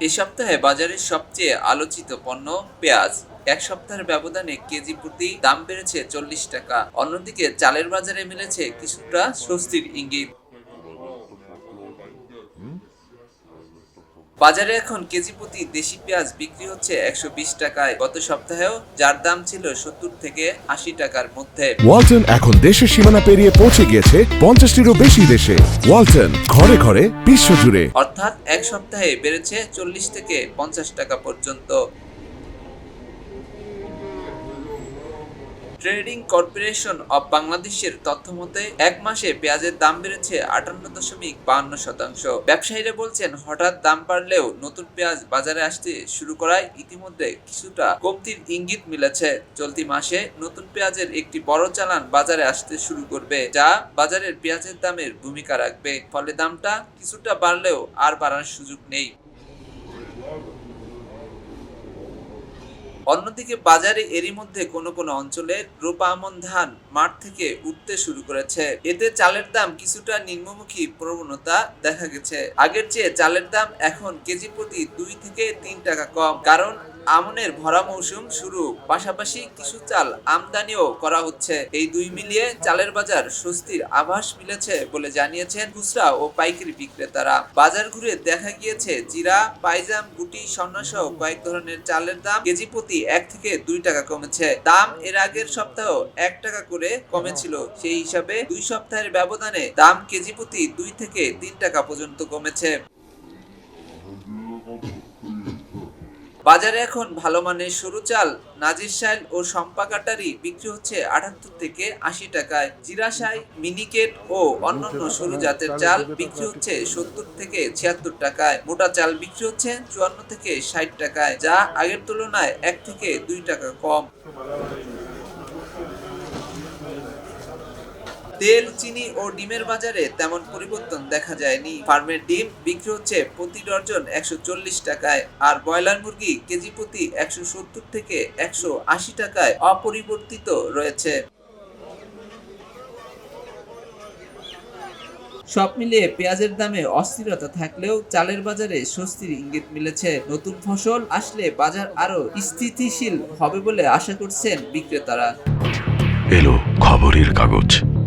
এ সপ্তাহে বাজারের সবচেয়ে আলোচিত পণ্য পেঁয়াজ। এক সপ্তাহের ব্যবধানে কেজি প্রতি দাম বেড়েছে চল্লিশ টাকা। অন্যদিকে চালের বাজারে মিলেছে কিছুটা স্বস্তির ইঙ্গিত। বাজারে এখন কেজি প্রতি দেশি পেঁয়াজ বিক্রি হচ্ছে একশো বিশ টাকায়। গত সপ্তাহেও যার দাম ছিল সত্তর থেকে আশি টাকার মধ্যে। ওয়ালটন এখন দেশের সীমানা পেরিয়ে পৌঁছে গিয়েছে পঞ্চাশটিরও বেশি দেশে। ওয়ালটন ঘরে ঘরে বিশ্ব জুড়ে। অর্থাৎ এক সপ্তাহে বেড়েছে চল্লিশ থেকে পঞ্চাশ টাকা পর্যন্ত। ট্রেডিং কর্পোরেশন অব বাংলাদেশের তথ্য মতে, এক মাসে পেঁয়াজের দাম বেড়েছে আটান্ন দশমিক বাহান্ন শতাংশ। ব্যবসায়ীরা বলছেন, হঠাৎ দাম বাড়লেও নতুন পেঁয়াজ বাজারে আসতে শুরু করায় ইতিমধ্যে কিছুটা কমতির ইঙ্গিত মিলেছে। চলতি মাসে নতুন পেঁয়াজের একটি বড় চালান বাজারে আসতে শুরু করবে, যা বাজারের পেঁয়াজের দামের ভূমিকা রাখবে। ফলে দামটা কিছুটা বাড়লেও আর বাড়ার সুযোগ নেই। অন্যদিকে বাজারে এরই মধ্যে কোনো কোনো অঞ্চলে রূপা আমন ধান মাঠ থেকে উঠতে শুরু করেছে। এতে চালের দাম কিছুটা নিম্নমুখী প্রবণতা দেখা গেছে। আগের চেয়ে চালের দাম এখন কেজি প্রতি দুই থেকে তিন টাকা কম। কারণ আমনের ভরা মৌসুম শুরু, পাশাপাশি কিছু চাল আমদানিও করা হচ্ছে। এই দুই মিলিয়ে চালের বাজার স্বস্তির আভাস মিলেছে বলে জানিয়েছেন খুচরা ও পাইকারি বিক্রেতারা। বাজার ঘুরে দেখা গিয়েছে, জিরা, পাইজাম, গুটি স্বর্ণ সহ কয়েক ধরনের চালের দাম কেজি প্রতি এক থেকে দুই টাকা কমেছে, দাম এর আগের সপ্তাহ এক টাকা করে কমেছিল। সেই হিসাবে দুই সপ্তাহের ব্যবধানে দাম কেজি প্রতি দুই থেকে তিন টাকা পর্যন্ত কমেছে। বাজারে এখন ভালো মানের সরু চাল, নাজির সাইল ও সম্পা কাটারি বিক্রি হচ্ছে আটাত্তর থেকে আশি টাকায়। জিরাশাই মিনিকেট ও অন্যান্য সরু জাতের চাল বিক্রি হচ্ছে সত্তর থেকে ছিয়াত্তর টাকায়। মোটা চাল বিক্রি হচ্ছে চুয়ান্ন থেকে ষাট টাকায়, যা আগের তুলনায় এক থেকে দুই টাকা কম। তেল, চিনি ও ডিমের বাজারে তেমন পরিবর্তন দেখা যায়নি। ফার্মের ডিম বিক্রি হচ্ছে প্রতি ডর্জন একশো চল্লিশ টাকায়, আর ব্রয়লার মুরগি কেজি প্রতি একশো সত্তর থেকে একশো আশি টাকায় অপরিবর্তিত রয়েছে। সব মিলিয়ে পেঁয়াজের দামে অস্থিরতা থাকলেও চালের বাজারে স্বস্তির ইঙ্গিত মিলেছে। নতুন ফসল আসলে বাজার আরও স্থিতিশীল হবে বলে আশা করছেন বিক্রেতারা। এলো খবরের কাগজ।